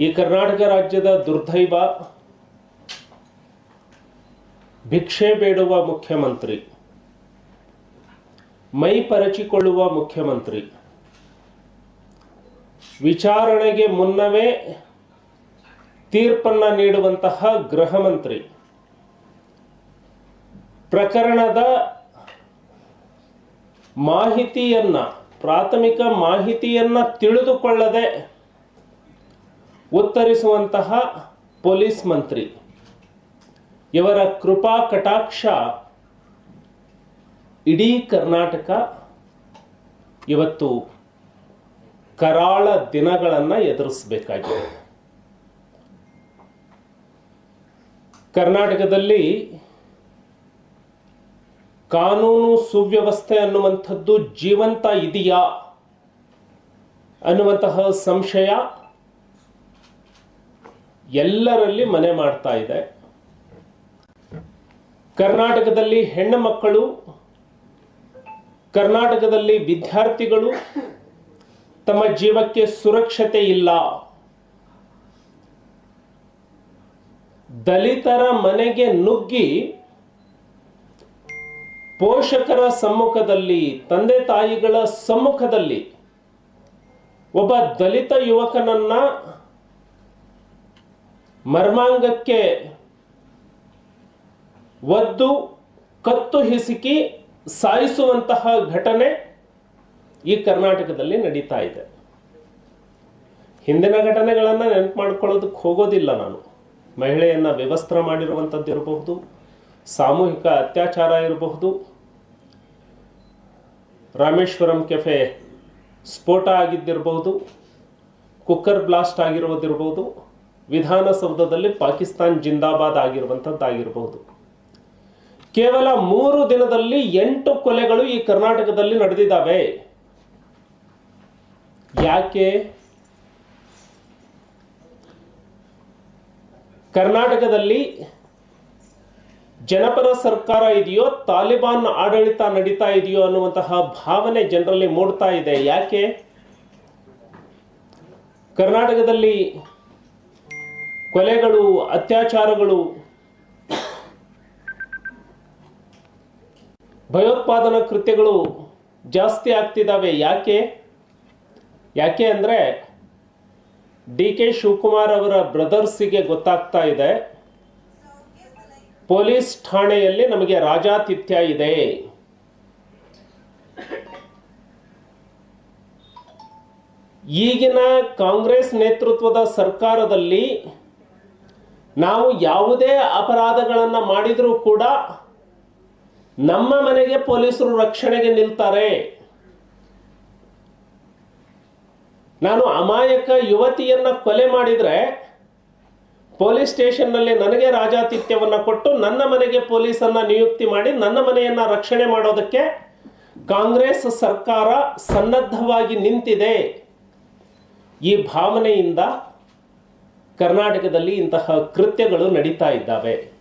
ಈ ಕರ್ನಾಟಕ ರಾಜ್ಯದ ದುರ್ದೈವ, ಭಿಕ್ಷೆ ಬೇಡುವ ಮುಖ್ಯಮಂತ್ರಿ, ಮೈ ಪರಚಿಕೊಳ್ಳುವ ಮುಖ್ಯಮಂತ್ರಿ. ವಿಚಾರಣೆಗೆ ಮುನ್ನವೇ ತೀರ್ಪನ್ನ ನೀಡುವಂತಹ ಗೃಹ ಮಂತ್ರಿ. ಪ್ರಕರಣದ ಮಾಹಿತಿಯನ್ನ, ಪ್ರಾಥಮಿಕ ಮಾಹಿತಿಯನ್ನ ತಿಳಿದುಕೊಳ್ಳದೆ ಉತ್ತರಿಸುವಂತಹ ಪೊಲೀಸ್ ಮಂತ್ರಿ. ಇವರ ಕೃಪಾ ಕಟಾಕ್ಷ ಇಡೀ ಕರ್ನಾಟಕ ಇವತ್ತು ಕರಾಳ ದಿನಗಳನ್ನು ಎದುರಿಸಬೇಕಾಗಿದೆ. ಕರ್ನಾಟಕದಲ್ಲಿ ಕಾನೂನು ಸುವ್ಯವಸ್ಥೆ ಅನ್ನುವಂಥದ್ದು ಜೀವಂತ ಇದೆಯಾ ಅನ್ನುವಂತಹ ಸಂಶಯ ಎಲ್ಲರಲ್ಲಿ ಮನೆ ಮಾಡ್ತಾ ಇದೆ. ಕರ್ನಾಟಕದಲ್ಲಿ ಹೆಣ್ಣು ಮಕ್ಕಳು, ಕರ್ನಾಟಕದಲ್ಲಿ ವಿದ್ಯಾರ್ಥಿಗಳು ತಮ್ಮ ಜೀವಕ್ಕೆ ಸುರಕ್ಷತೆ ಇಲ್ಲ. ದಲಿತರ ಮನೆಗೆ ನುಗ್ಗಿ ಪೋಷಕರ ಸಮ್ಮುಖದಲ್ಲಿ, ತಂದೆ ತಾಯಿಗಳ ಸಮ್ಮುಖದಲ್ಲಿ ಒಬ್ಬ ದಲಿತ ಯುವಕನನ್ನ ಮರ್ಮಾಂಗಕ್ಕೆ ಒದ್ದು ಕತ್ತು ಹಿಸುಕಿ ಸಾಯಿಸುವಂತಹ ಘಟನೆ ಈ ಕರ್ನಾಟಕದಲ್ಲಿ ನಡೀತಾ ಇದೆ. ಹಿಂದಿನ ಘಟನೆಗಳನ್ನು ನೆನಪು ಮಾಡ್ಕೊಳ್ಳೋದಕ್ಕೆ ಹೋಗೋದಿಲ್ಲ ನಾನು. ಮಹಿಳೆಯನ್ನು ವ್ಯವಸ್ತ್ರ ಮಾಡಿರುವಂಥದ್ದು ಇರಬಹುದು, ಸಾಮೂಹಿಕ ಅತ್ಯಾಚಾರ ಇರಬಹುದು. ರಾಮೇಶ್ವರಂ ಕೆಫೆ ಸ್ಫೋಟ ಆಗಿದ್ದಿರಬಹುದು, ಕುಕ್ಕರ್ ಬ್ಲಾಸ್ಟ್ ಆಗಿರೋದಿರಬಹುದು. ವಿಧಾನಸೌಧದಲ್ಲಿ ಪಾಕಿಸ್ತಾನ್ ಜಿಂದಾಬಾದ್ ಆಗಿರುವಂಥದ್ದಾಗಿರಬಹುದು ಕೇವಲ ಮೂರು ದಿನದಲ್ಲಿ ಎಂಟು ಕೊಲೆಗಳು ಈ ಕರ್ನಾಟಕದಲ್ಲಿ ನಡೆದಿದ್ದಾವೆ. ಯಾಕೆ? ಕರ್ನಾಟಕದಲ್ಲಿ ಜನಪರ ಸರ್ಕಾರ ಇದೆಯೋ, ತಾಲಿಬಾನ್ ಆಡಳಿತ ನಡೀತಾ ಇದೆಯೋ ಅನ್ನುವಂತಹ ಭಾವನೆ ಜನರಲ್ಲಿ ಮೂಡ್ತಾ ಇದೆ. ಯಾಕೆ? ಕರ್ನಾಟಕದಲ್ಲಿ ಕೊಲೆಗಳು, ಅತ್ಯಾಚಾರಗಳು, ಭಯೋತ್ಪಾದನಾ ಕೃತ್ಯಗಳು ಜಾಸ್ತಿ ಆಗ್ತಿದ್ದಾವೆ. ಯಾಕೆ? ಯಾಕೆ ಅಂದರೆ ಡಿ ಕೆ ಶಿವಕುಮಾರ್ ಅವರ ಬ್ರದರ್ಸಿಗೆ ಗೊತ್ತಾಗ್ತಾ ಇದೆ. ಪೊಲೀಸ್ ಠಾಣೆಯಲ್ಲಿ ನಮಗೆ ರಾಜಾತಿಥ್ಯ ಇದೆ. ಈಗಿನ ಕಾಂಗ್ರೆಸ್ ನೇತೃತ್ವದ ಸರ್ಕಾರದಲ್ಲಿ ನಾವು ಯಾವುದೇ ಅಪರಾಧಗಳನ್ನು ಮಾಡಿದರೂ ಕೂಡ ನಮ್ಮ ಮನೆಗೆ ಪೊಲೀಸರು ರಕ್ಷಣೆಗೆ ನಿಲ್ತಾರೆ. ನಾನು ಅಮಾಯಕ ಯುವತಿಯನ್ನ ಕೊಲೆ ಮಾಡಿದರೆ ಪೊಲೀಸ್ ಸ್ಟೇಷನ್ನಲ್ಲಿ ನನಗೆ ರಾಜಾತಿಥ್ಯವನ್ನು ಕೊಟ್ಟು ನನ್ನ ಮನೆಗೆ ಪೊಲೀಸನ್ನು ನಿಯುಕ್ತಿ ಮಾಡಿ ನನ್ನ ಮನೆಯನ್ನ ರಕ್ಷಣೆ ಮಾಡೋದಕ್ಕೆ ಕಾಂಗ್ರೆಸ್ ಸರ್ಕಾರ ಸನ್ನದ್ಧವಾಗಿ ನಿಂತಿದೆ. ಈ ಭಾವನೆಯಿಂದ ಕರ್ನಾಟಕದಲ್ಲಿ ಇಂತಹ ಕೃತ್ಯಗಳು ನಡೀತಾ ಇದ್ದಾವೆ.